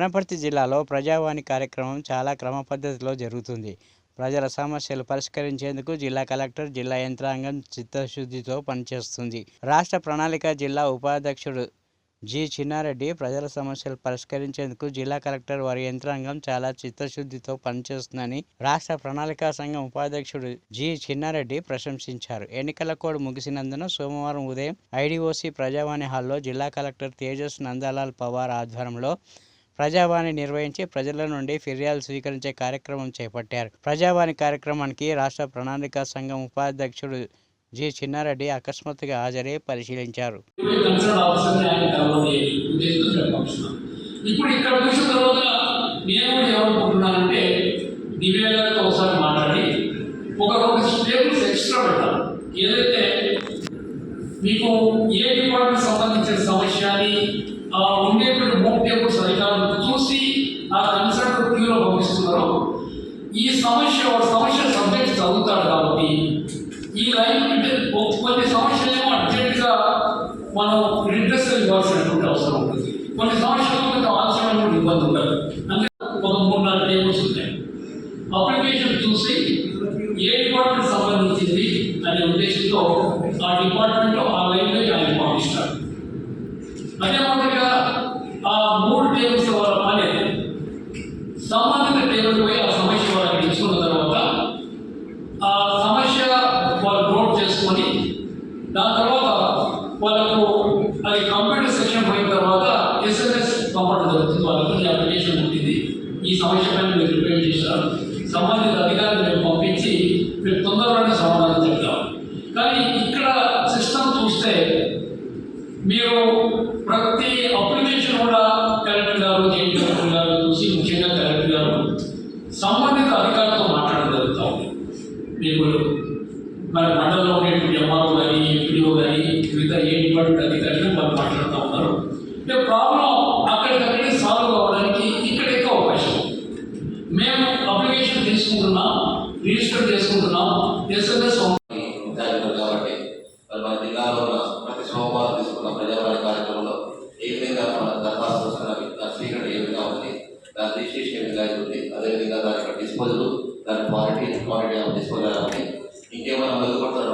వనపర్తి జిల్లాలో ప్రజావాణి కార్యక్రమం చాలా క్రమ పద్ధతిలో జరుగుతుంది. ప్రజల సమస్యలు పరిష్కరించేందుకు జిల్లా కలెక్టర్ జిల్లా యంత్రాంగం చిత్తశుద్ధితో పనిచేస్తుంది. రాష్ట్ర ప్రణాళిక జిల్లా ఉపాధ్యక్షుడు జి. చిన్నారెడ్డి ప్రజల సమస్యలు పరిష్కరించేందుకు జిల్లా కలెక్టర్ వారి యంత్రాంగం చాలా చిత్తశుద్ధితో పనిచేస్తుందని రాష్ట్ర ప్రణాళికా సంఘం ఉపాధ్యక్షుడు జి. చిన్నారెడ్డి ప్రశంసించారు. ఎన్నికల కోడ్ ముగిసినందున సోమవారం ఉదయం ఐడిఓసి ప్రజావాణి హాల్లో జిల్లా కలెక్టర్ తేజస్ నందలాల్ పవార్ ఆధ్వర్యంలో ప్రజావాణి నిర్వహించి ప్రజల నుండి ఫిర్యాదు స్వీకరించే కార్యక్రమం చేపట్టారు. ప్రజావాణి కార్యక్రమానికి రాష్ట్ర ప్రణాళిక సంఘం ఉపాధ్యక్షుడు జి. చిన్నారెడ్డి అకస్మాత్తుగా హాజరై పరిశీలించారు. ఇప్పుడు ఇక్కడ చూసిన తర్వాత నేను కూడా ఏమనుకుంటున్నానంటే దివ్య ఒకసారి మాట్లాడి ఒక రెండు టేబుల్స్ ఎక్స్ట్రా పెట్టాలి ఏదైతే మీకు ఏ డిపార్ట్మెంట్ సంబంధించిన సమస్య అని ఉండేటువంటి మూడు టేబుల్స్ ఈ సమస్య ఒక సమస్య సబ్జెక్ట్ చదువుతాడు కాబట్టి ఈ లైన్ అంటే కొన్ని సమస్యలు ఏమో అర్జెంటుగా మనం ఇంట్రెస్ట్ ఇవ్వాల్సినటువంటి అవసరం ఉంటుంది. కొన్ని సమస్యలు కొంచెం ఆలస్యమైన ఇబ్బంది ఉంటుంది అంటే ఒక మూడు నాలుగు టేబుల్స్ ఉన్నాయి అప్లికేషన్ చూసి ఏ డిపార్ట్మెంట్ సంబంధించింది అనే ఉద్దేశంతో ఆ డిపార్ట్మెంట్ ఆ లైన్లో ఆయన పంపిస్తాడు అదే మాదిరిగా ఆ మూడు టేబుల్స్ వాళ్ళ పని అది. సంబంధిత టేబుల్ పోయి ఆ సమస్య వాళ్ళకి ఇచ్చుకున్న తర్వాత ఆ సమస్య వాళ్ళు నోట్ చేసుకొని దాని తర్వాత వాళ్ళకు అది కంప్యూటర్ సెక్షన్ పోయిన తర్వాత ఎస్ఎంఎస్ పంపడం జరుగుతుంది. వాళ్ళకు ఈ అప్లికేషన్ ఉంటుంది. ఈ సమస్య పైన మీరు రిపేర్ చేశారు. సంబంధిత అధికారులు మేము పంపించి మీరు తొందరగానే సమాధానం చెప్తాం. కానీ ఇక్కడ సిస్టమ్ చూస్తే మీరు ప్రతి మీకు మన మండలంలో ఉండేటువంటి ఎంఆర్ఓ కానీ ఎంపీడీఓ కానీ మిగతా ఏ డిపార్ట్మెంట్ అధికారులు వాళ్ళు మాట్లాడుతూ ఉన్నారు అంటే ప్రాబ్లం అక్కడికక్కడే సాల్వ్ అవ్వడానికి ఇక్కడ ఎక్కువ అవకాశం. మేము అప్లికేషన్ తీసుకుంటున్నాం రిజిస్టర్ చేసుకుంటున్నాం ఎస్ఎంఎస్ కాబట్టి మరి మన జిల్లాలో ప్రతి సోమవారం తీసుకున్న ప్రజావాణి కార్యక్రమంలో ఏ విధంగా మన దరఖాస్తు వస్తున్న దాని స్వీకరణ ఏ విధంగా ఉంది దాని రిజిస్ట్రేషన్ ఉంది అదేవిధంగా దాని యొక్క డిస్పోజల్ దాని క్వాలిటీ క్వాలిటీ ఆఫ్ డిస్పోజల్ అని ఇంకేమైనా మెరుగుపడతారు